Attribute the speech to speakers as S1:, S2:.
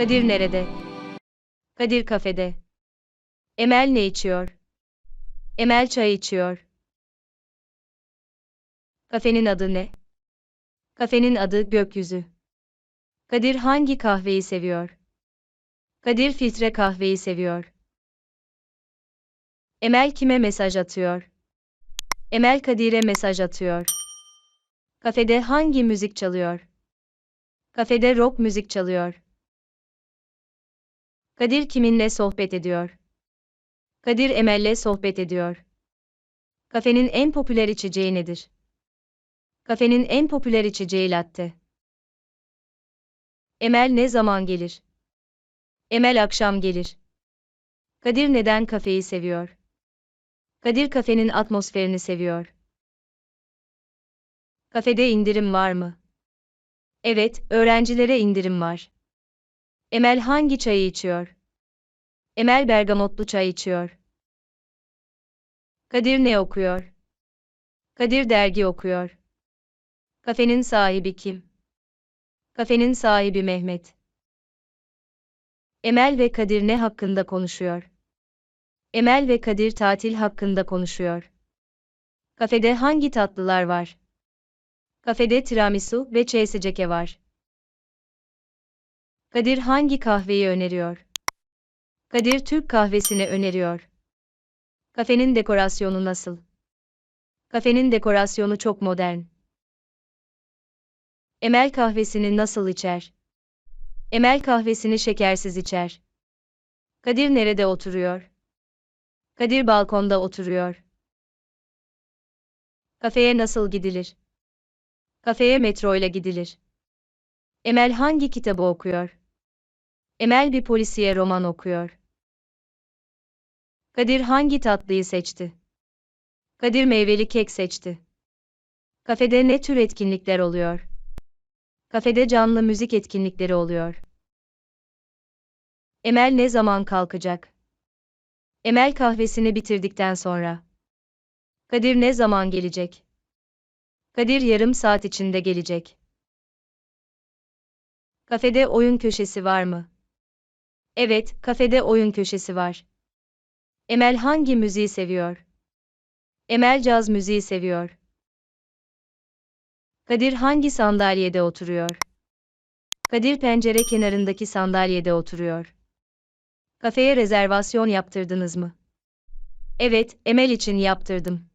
S1: Kadir nerede? Kadir kafede. Emel ne içiyor? Emel çay içiyor. Kafenin adı ne? Kafenin adı Gökyüzü. Kadir hangi kahveyi seviyor? Kadir filtre kahveyi seviyor. Emel kime mesaj atıyor? Emel Kadir'e mesaj atıyor. Kafede hangi müzik çalıyor? Kafede rock müzik çalıyor. Kadir kiminle sohbet ediyor? Kadir Emel'le sohbet ediyor. Kafenin en popüler içeceği nedir? Kafenin en popüler içeceği latte. Emel ne zaman gelir? Emel akşam gelir. Kadir neden kafeyi seviyor? Kadir kafenin atmosferini seviyor. Kafede indirim var mı? Evet, öğrencilere indirim var. Emel hangi çayı içiyor? Emel bergamotlu çay içiyor. Kadir ne okuyor? Kadir dergi okuyor. Kafenin sahibi kim? Kafenin sahibi Mehmet. Emel ve Kadir ne hakkında konuşuyor? Emel ve Kadir tatil hakkında konuşuyor. Kafede hangi tatlılar var? Kafede tiramisu ve çeyseceke var. Kadir hangi kahveyi öneriyor? Kadir Türk kahvesini öneriyor. Kafenin dekorasyonu nasıl? Kafenin dekorasyonu çok modern. Emel kahvesini nasıl içer? Emel kahvesini şekersiz içer. Kadir nerede oturuyor? Kadir balkonda oturuyor. Kafeye nasıl gidilir? Kafeye metro ile gidilir. Emel hangi kitabı okuyor? Emel bir polisiye roman okuyor. Kadir hangi tatlıyı seçti? Kadir meyveli kek seçti. Kafede ne tür etkinlikler oluyor? Kafede canlı müzik etkinlikleri oluyor. Emel ne zaman kalkacak? Emel kahvesini bitirdikten sonra. Kadir ne zaman gelecek? Kadir yarım saat içinde gelecek. Kafede oyun köşesi var mı? Evet, kafede oyun köşesi var. Emel hangi müziği seviyor? Emel caz müziği seviyor. Kadir hangi sandalyede oturuyor? Kadir pencere kenarındaki sandalyede oturuyor. Kafeye rezervasyon yaptırdınız mı? Evet, Emel için yaptırdım.